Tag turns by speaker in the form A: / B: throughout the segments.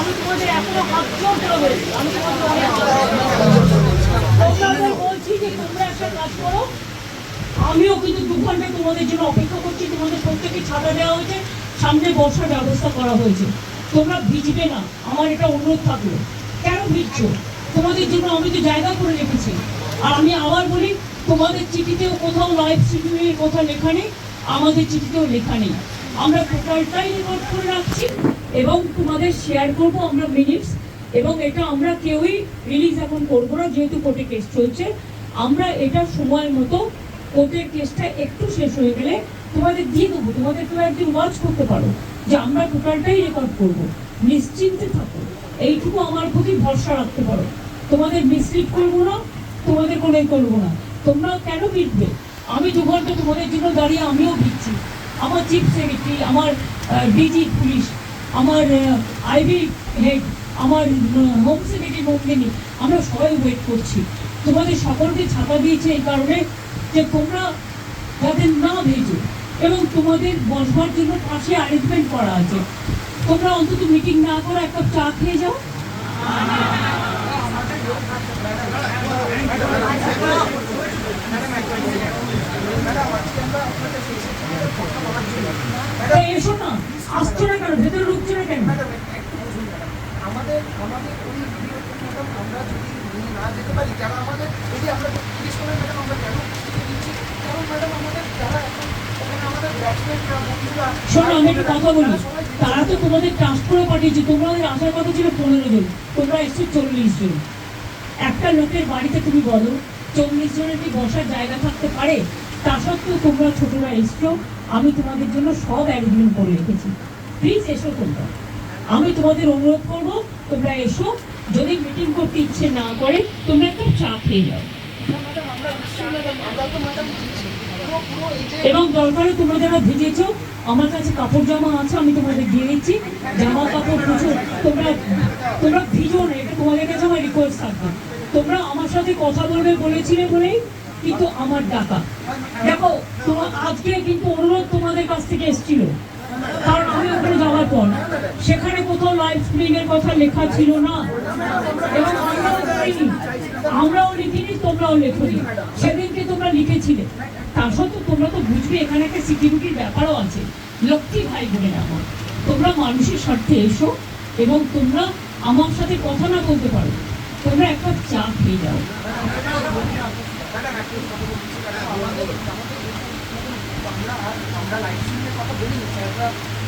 A: আমি তোমাদের এখনও বলছি। যে তোমরা একটা কাজ করো। আমিও কিন্তু দু ঘণ্টা তোমাদের জন্য অপেক্ষা করছি, তোমাদের প্রত্যেকে ছাতা দেওয়া হয়েছে, সামনে বর্ষার ব্যবস্থা করা হয়েছে। তোমরা ভিজবে না, আমার এটা অনুরোধ থাকল। কেন ভিজছো? তোমাদের জন্য আমি তো জায়গা করে রেখেছি। আর আমি আবার বলি, তোমাদের চিঠিতেও কোথাও লাইভ স্ট্রিমিংয়ের কথা লেখা নেই, আমাদের চিঠিতেও লেখা নেই। আমরা টোটালটাই রেকর্ড করে রাখছি এবং তোমাদের শেয়ার করব আমরা মিনিটস এবং এটা আমরা কেউই রিলিজ এখন করব না, যেহেতু কোর্টে কেস চলছে। আমরা এটা সময় মতো কোর্টের কেসটা একটু শেষ হয়ে গেলে তোমাদের দিয়ে দেবো, তোমাদের কেউ একদিন ওয়াচ করতে পারো যে আমরা টোটালটাই রেকর্ড করব। নিশ্চিন্তে থাকো, এইটুকু আমার প্রতি ভরসা রাখতে পারো। তোমাদের মিসলিড করব না, তোমাদের কোনো করব না। তোমরা কেন বিটবে আমি দু ঘণ্টা তোমাদের জন্য দাঁড়িয়ে আমিও বিচ্ছি আমার চিফ সেক্রেটারি, আমার ডিজি পুলিশ, আমার আইবি হেড, আমার হোম সেক্রেটারি নন্দিনী আমরা সবাই ওয়েট করছি। তোমাদের সকলকে ছাতা দিয়েছে এই কারণে যে তোমরা যাতে না ভেজো এবং তোমাদের বসবার জন্য পাশে অ্যারেঞ্জমেন্ট করা আছে। তোমরা অন্তত মিটিং না করে এক কাপ চা খেয়ে যাও। এই এসো না আসছো না কেন ভেতরে ঢুকছো না কেন
B: আমাদের আমাদের ওই ভিডিওতে ম্যাডাম আমরা যদি যেতে পারি কেন আমাদের এই যে আমরা জিজ্ঞেস করেন ম্যাডাম আমরা কেন দিচ্ছি? কারণ ম্যাডাম আমাদের যারা এখন
A: শোনো আমি একটা কথা বলি। তারা তো তোমাদের ট্রাস্ট করে পাঠিয়েছে। তোমাদের আসার কথা ছিল পনেরো জন। তোমরা এসছো চল্লিশ জন। একটা লোকের বাড়িতে তুমি বলো চল্লিশ জনের কি বসার জায়গা থাকতে পারে? তা সত্ত্বেও তোমরা ছোটরা এসছো। আমি তোমাদের জন্য সব অ্যারেঞ্জমেন্ট করে রেখেছি। প্লিজ এসো তোমরা। আমি তোমাদের অনুরোধ করব তোমরা এসো। যদি মিটিং করতে ইচ্ছে না করে, তোমরা একটু চা খেয়ে যাও। এবং দরকারে তোমরা যারা ভিজেছো, আমার কাছে কাপড় জামা আছে, আমি তোমাদের দিয়ে দিচ্ছি। জামা কাপড় প্রচুর তোমরা তোমরা ভিজো না, এটা তোমাদের কাছে আমার রিকোয়েস্ট থাকবে। তোমরা আমার সাথে কথা বলবে বলেছিলে বলেই, কিন্তু আমার ডাকা। দেখো তোমার আজকে কিন্তু অনুরোধ তোমাদের কাছ থেকে এসেছিল। ওখানে সেখানে কোথাও লাইভ এর কথা লেখা ছিল না। এবং আমরাও লিখিনি আমরাও লিখিনি, তোমরাও লেখনি। সেদিনকে তোমরা লিখেছিলে। তা সত্ত্বেও তোমরা তো বুঝবে, এখানে একটা সিকিউরিটির ব্যাপারও আছে। লক্ষ্মী ভাই বলে আমার তোমরা মানুষের স্বার্থে এসো এবং তোমরা আমার সাথে কথা না বলতে পারো। তোমরা একটা চা খেয়ে যাও।
B: আমরা কথা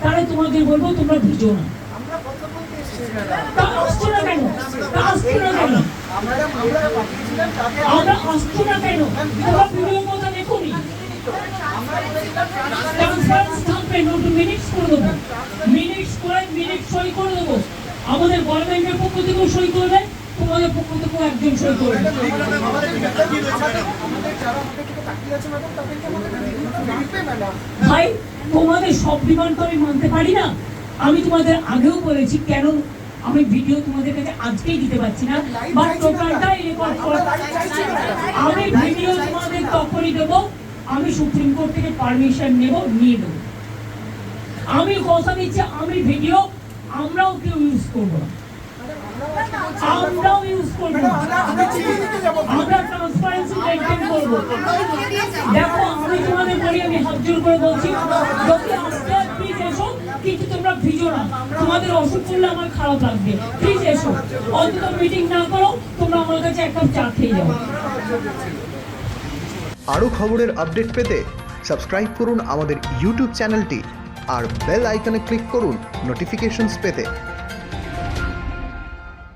A: তাহলে তোমাদের বলব তোমরা ভিজো না।
B: আমরা
A: তা আসছো না কেন? তা আসছো না কেন?
B: আমরা পাঠিয়েছিলাম তাকে
A: আমরা আসছো না কেন? তোমরা ভিডিও কথা দেখোনি ট্রান্সপারেন্স থাকবে নোট মিনিটস করে দেবো। মিনিটস করে মিনিট সই করে দেবো। আমাদের গভর্নমেন্টের পক্ষ থেকেও সই করবে তোমাদের পক্ষ থেকেও একজন সই করবে। ভাই তোমাদের সব ডিমান্ড তো আমি মানতে পারি না। আমি তোমাদের আগেও বলেছি কেন আমি ভিডিও তোমাদের কাছে আজকেই দিতে পারছি না। বা টোটালটাই রেকর্ড আমি ভিডিও তোমাদের তখনই দেবো। আমি সুপ্রিম কোর্ট থেকে পারমিশন নেব নিয়ে দেবো আমি কথা দিচ্ছি আমি ভিডিও আমরাও কেউ ইউজ করব না। আমরাও ইউজ করব। আমরা ট্রান্সপারেন্সি মেনটেন করব। দেখো আমি তোমাদের বলি আমি হাত জোর করে বলছি যদি আসতে প্লিজ এসো কিন্তু তোমরা ভিজো না। তোমাদের অসুখ করলে আমার খারাপ লাগবে। প্লিজ এসো। অন্তত মিটিং না করো তোমরা আমার কাছে এক কাপ চা খেয়ে যাও।
C: আরও খবরের আপডেট পেতে সাবস্ক্রাইব করুন আমাদের ইউটিউব চ্যানেলটি আর বেল আইকনে ক্লিক করুন নোটিফিকেশনস পেতে।